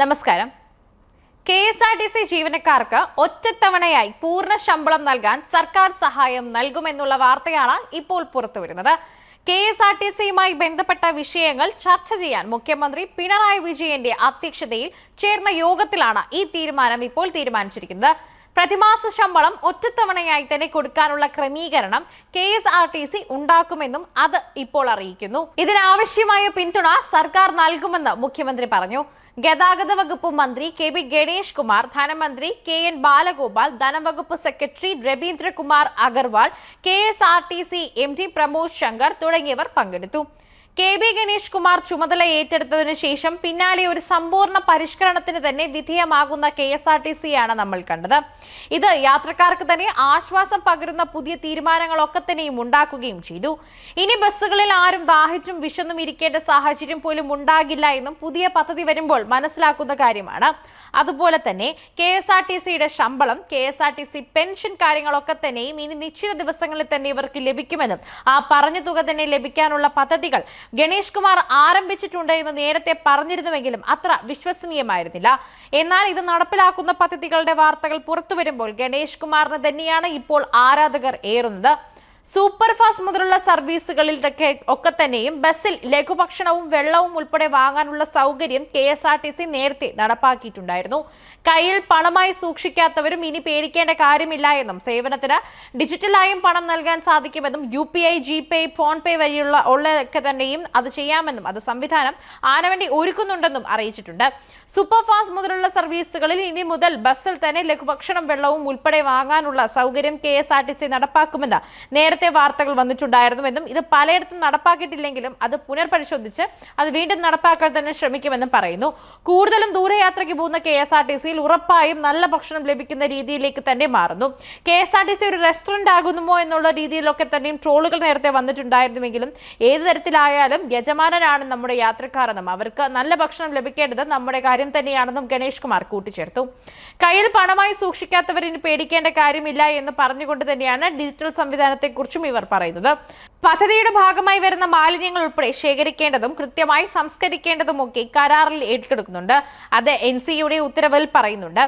നമസ്കാരം. K S R T C ജീവനക്കാർക്ക് ഒറ്റത്തവണയായി പൂർണ ശമ്പളം നൽകാൻ സർക്കാർ സഹായം നൽകുമെന്നുള്ള വാർത്തയാണ് ഇപ്പോൾ പുറത്തുവരുന്നത്. കെ എസ് ആർ ടി സിയുമായി ബന്ധപ്പെട്ട വിഷയങ്ങൾ ചർച്ച ചെയ്യാൻ മുഖ്യമന്ത്രി പിണറായി വിജയന്റെ അധ്യക്ഷതയിൽ ചേർന്ന യോഗത്തിലാണ് ഈ തീരുമാനം ഇപ്പോൾ തീരുമാനിച്ചിരിക്കുന്നത്. പ്രതിമാസ ശമ്പളം ഒറ്റത്തവണയായി തന്നെ കൊടുക്കാനുള്ള ക്രമീകരണം K S R T C ഉണ്ടാക്കുമെന്നും അത് ഇപ്പോൾ അറിയിക്കുന്നു. ഇതിനാവശ്യമായ പിന്തുണ സർക്കാർ നൽകുമെന്ന് മുഖ്യമന്ത്രി പറഞ്ഞു. ഗതാഗത വകുപ്പ് മന്ത്രി കെ ബി ഗണേഷ് കുമാർ ധനമന്ത്രി K N Balagopal ധനവകുപ്പ് secretary Ravindrakumar Agarwal K S R T C M D Pramod Shankar തുടങ്ങിയവർ പങ്കെടുത്തു. കെ ബി ഗണേഷ് കുമാർ ചുമതല ഏറ്റെടുത്തതിനു ശേഷം പിന്നാലെ ഒരു സമ്പൂർണ പരിഷ്കരണത്തിന് തന്നെ വിധേയമാകുന്ന K S R T C ആണ് നമ്മൾ കണ്ടത്. ഇത് യാത്രക്കാർക്ക് തന്നെ ആശ്വാസം പകരുന്ന പുതിയ തീരുമാനങ്ങളൊക്കെ തന്നെയും ഉണ്ടാക്കുകയും ചെയ്തു. ഇനി ബസ്സുകളിൽ ആരും ദാഹിച്ചും വിശന്നും ഇരിക്കേണ്ട സാഹചര്യം പോലും ഉണ്ടാകില്ല എന്നും പുതിയ പദ്ധതി വരുമ്പോൾ മനസ്സിലാക്കുന്ന കാര്യമാണ്. അതുപോലെ തന്നെ കെ എസ് ആർ ടി സിയുടെ ശമ്പളം K S R T C pension കാര്യങ്ങളൊക്കെ തന്നെയും ഇനി നിശ്ചിത ദിവസങ്ങളിൽ തന്നെ ഇവർക്ക് ലഭിക്കുമെന്നും ആ പറഞ്ഞ തുക തന്നെ ലഭിക്കാനുള്ള പദ്ധതികൾ ഗണേഷ് കുമാർ ആരംഭിച്ചിട്ടുണ്ട് എന്ന് നേരത്തെ പറഞ്ഞിരുന്നുവെങ്കിലും അത്ര വിശ്വസനീയമായിരുന്നില്ല. എന്നാൽ ഇത് നടപ്പിലാക്കുന്ന പദ്ധതികളുടെ വാർത്തകൾ പുറത്തു വരുമ്പോൾ ഗണേഷ് കുമാറിന് തന്നെയാണ് ഇപ്പോൾ ആരാധകർ ഏറുന്നത്. സൂപ്പർ ഫാസ്റ്റ് മുതലുള്ള സർവീസുകളിൽ ഒക്കെ തന്നെയും ബസ്സിൽ ലഘുഭക്ഷണവും വെള്ളവും ഉൾപ്പെടെ വാങ്ങാനുള്ള സൗകര്യം K S R T C നേരത്തെ നടപ്പാക്കിയിട്ടുണ്ടായിരുന്നു. കയ്യിൽ പണമായി സൂക്ഷിക്കാത്തവരും ഇനി പേടിക്കേണ്ട കാര്യമില്ല എന്നും സേവനത്തിന് ഡിജിറ്റലായും പണം നൽകാൻ സാധിക്കുമെന്നും U P I G pay phone pay വഴിയുള്ള ഉള്ളതൊക്കെ തന്നെയും അത് ചെയ്യാമെന്നും അത് സംവിധാനം ആനവണ്ടി ഒരുക്കുന്നുണ്ടെന്നും അറിയിച്ചിട്ടുണ്ട്. സൂപ്പർ ഫാസ്റ്റ് മുതലുള്ള സർവീസുകളിൽ ഇനി മുതൽ ബസ്സിൽ തന്നെ ലഘുഭക്ഷണം വെള്ളവും ഉൾപ്പെടെ വാങ്ങാനുള്ള സൗകര്യം K S R T C നടപ്പാക്കുമെന്ന് നേരത്തെ വാർത്തകൾ വന്നിട്ടുണ്ടായിരുന്നുവെന്നും ഇത് പലയിടത്തും നടപ്പാക്കിയിട്ടില്ലെങ്കിലും അത് പുനർപരിശോധിച്ച് അത് വീണ്ടും നടപ്പാക്കാൻ തന്നെ ശ്രമിക്കുമെന്നും പറയുന്നു. കൂടുതലും ദൂരയാത്രയ്ക്ക് പോകുന്ന കെ ഉറപ്പായും നല്ല ഭക്ഷണം ലഭിക്കുന്ന രീതിയിലേക്ക് തന്നെ മാറുന്നു. കെ ഒരു റെസ്റ്റോറന്റ് ആകുന്നുമോ എന്നുള്ള രീതിയിലൊക്കെ തന്നെയും ട്രോളുകൾ നേരത്തെ വന്നിട്ടുണ്ടായിരുന്നുവെങ്കിലും ഏത് തരത്തിലായാലും യജമാനനാണ് നമ്മുടെ യാത്രക്കാരെന്നും അവർക്ക് നല്ല ഭക്ഷണം ലഭിക്കേണ്ടത് നമ്മുടെ കാര്യം തന്നെയാണെന്നും ഗണേഷ് കുമാർ കൂട്ടിച്ചേർത്തു. കയ്യിൽ പണമായി സൂക്ഷിക്കാത്തവരിന് പേടിക്കേണ്ട കാര്യമില്ല എന്ന് പറഞ്ഞുകൊണ്ട് തന്നെയാണ് ഡിജിറ്റൽ സംവിധാനത്തെക്കുറിച്ചും ഇവർ പറയുന്നത്. പദ്ധതിയുടെ ഭാഗമായി വരുന്ന മാലിന്യങ്ങൾ ഉൾപ്പെടെ ശേഖരിക്കേണ്ടതും കൃത്യമായി സംസ്കരിക്കേണ്ടതുമൊക്കെ കരാറിൽ ഏറ്റെടുക്കുന്നുണ്ട്. അത് എൻ ഉത്തരവിൽ പറയുന്നുണ്ട്.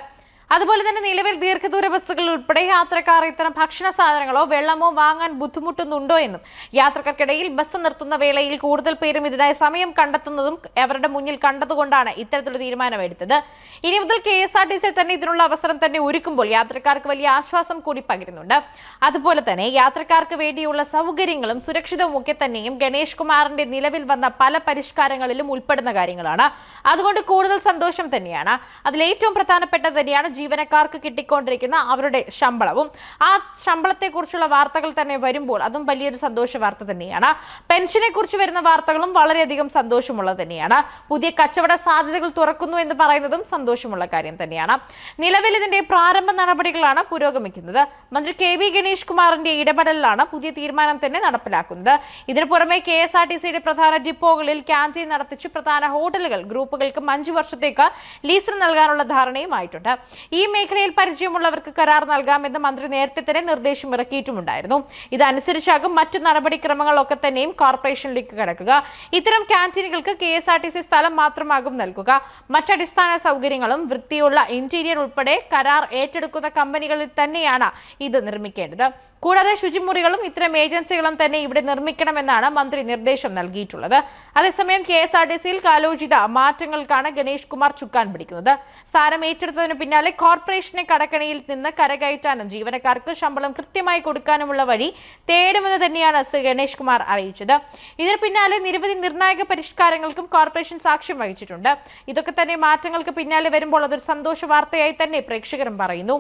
അതുപോലെ തന്നെ നിലവിൽ ദീർഘദൂര ബസ്സുകൾ ഉൾപ്പെടെ യാത്രക്കാർ ഇത്തരം ഭക്ഷണ സാധനങ്ങളോ വെള്ളമോ വാങ്ങാൻ ബുദ്ധിമുട്ടുന്നുണ്ടോ എന്നും യാത്രക്കാർക്കിടയിൽ ബസ് നിർത്തുന്ന വേളയിൽ കൂടുതൽ പേരും ഇതിനായി സമയം കണ്ടെത്തുന്നതും അവരുടെ മുന്നിൽ കണ്ടതുകൊണ്ടാണ് ഇത്തരത്തിലൊരു തീരുമാനമെടുത്തത്. ഇനി മുതൽ കെ എസ് ആർ ടി സിയിൽ തന്നെ ഇതിനുള്ള അവസരം തന്നെ ഒരുക്കുമ്പോൾ യാത്രക്കാർക്ക് വലിയ ആശ്വാസം കൂടി പകരുന്നുണ്ട്. അതുപോലെ തന്നെ യാത്രക്കാർക്ക് വേണ്ടിയുള്ള സൗകര്യങ്ങളും സുരക്ഷിതവും ഒക്കെ തന്നെയും ഗണേഷ് കുമാറിന്റെ നിലവിൽ വന്ന പല പരിഷ്കാരങ്ങളിലും ഉൾപ്പെടുന്ന കാര്യങ്ങളാണ്. അതുകൊണ്ട് കൂടുതൽ സന്തോഷം തന്നെയാണ്. അതിലേറ്റവും പ്രധാനപ്പെട്ടത് തന്നെയാണ് ജീവനക്കാർക്ക് കിട്ടിക്കൊണ്ടിരിക്കുന്ന അവരുടെ ശമ്പളവും ആ ശമ്പളത്തെ കുറിച്ചുള്ള വാർത്തകൾ തന്നെ വരുമ്പോൾ അതും വലിയൊരു സന്തോഷ വാർത്ത തന്നെയാണ്. പെൻഷനെ കുറിച്ച് വരുന്ന വാർത്തകളും വളരെയധികം സന്തോഷമുള്ളത് തന്നെയാണ്. പുതിയ കച്ചവട സാധ്യതകൾ തുറക്കുന്നു എന്ന് പറയുന്നതും സന്തോഷമുള്ള കാര്യം തന്നെയാണ്. നിലവിൽ ഇതിന്റെ പ്രാരംഭ നടപടികളാണ് പുരോഗമിക്കുന്നത്. മന്ത്രി കെ വി ഗണേഷ് കുമാറിന്റെ ഇടപെടലിലാണ് പുതിയ തീരുമാനം തന്നെ നടപ്പിലാക്കുന്നത്. ഇതിനു പുറമെ കെ എസ് ആർ ടി സിയുടെ പ്രധാന ഡിപ്പോകളിൽ ക്യാന്റീൻ നടത്തിച്ച് പ്രധാന ഹോട്ടലുകൾ ഗ്രൂപ്പുകൾക്കും അഞ്ചു വർഷത്തേക്ക് ലീസിന് നൽകാനുള്ള ധാരണയുമായിട്ടുണ്ട്. ഈ മേഖലയിൽ പരിചയമുള്ളവർക്ക് കരാർ നൽകാമെന്ന് മന്ത്രി നേരത്തെ തന്നെ നിർദ്ദേശം ഇറക്കിയിട്ടുമുണ്ടായിരുന്നു. ഇതനുസരിച്ചാകും മറ്റു നടപടിക്രമങ്ങളൊക്കെ തന്നെയും കോർപ്പറേഷനിലേക്ക് കടക്കുക. ഇത്തരം ക്യാന്റീനുകൾക്ക് കെ സ്ഥലം മാത്രമാകും നൽകുക. മറ്റടിസ്ഥാന സൗകര്യങ്ങളും വൃത്തിയുള്ള ഇന്റീരിയർ ഉൾപ്പെടെ കരാർ ഏറ്റെടുക്കുന്ന കമ്പനികളിൽ തന്നെയാണ് ഇത് നിർമ്മിക്കേണ്ടത്. കൂടാതെ ശുചിമുറികളും ഇത്തരം ഏജൻസികളും തന്നെ ഇവിടെ നിർമ്മിക്കണമെന്നാണ് മന്ത്രി നിർദ്ദേശം നൽകിയിട്ടുള്ളത്. അതേസമയം കെ എസ് ആർ ടി സിയിൽ കാലോചിത മാറ്റങ്ങൾക്കാണ് ഗണേഷ് കുമാർ ചുക്കാൻ പിടിക്കുന്നത്. സ്ഥാനം ഏറ്റെടുത്തതിന് പിന്നാലെ കോർപ്പറേഷനെ കടക്കണിയിൽ നിന്ന് കരകയറ്റാനും ജീവനക്കാർക്ക് ശമ്പളം കൃത്യമായി കൊടുക്കാനുമുള്ള വഴി തേടുമെന്ന് തന്നെയാണ് ശ്രീ ഗണേഷ് കുമാർ അറിയിച്ചത്. ഇതിന് പിന്നാലെ നിരവധി നിർണായക പരിഷ്കാരങ്ങൾക്കും കോർപ്പറേഷൻ സാക്ഷ്യം വഹിച്ചിട്ടുണ്ട്. ഇതൊക്കെ തന്നെ മാറ്റങ്ങൾക്ക് പിന്നാലെ വരുമ്പോൾ അതൊരു സന്തോഷ വാർത്തയായി തന്നെ പ്രേക്ഷകരും പറയുന്നു.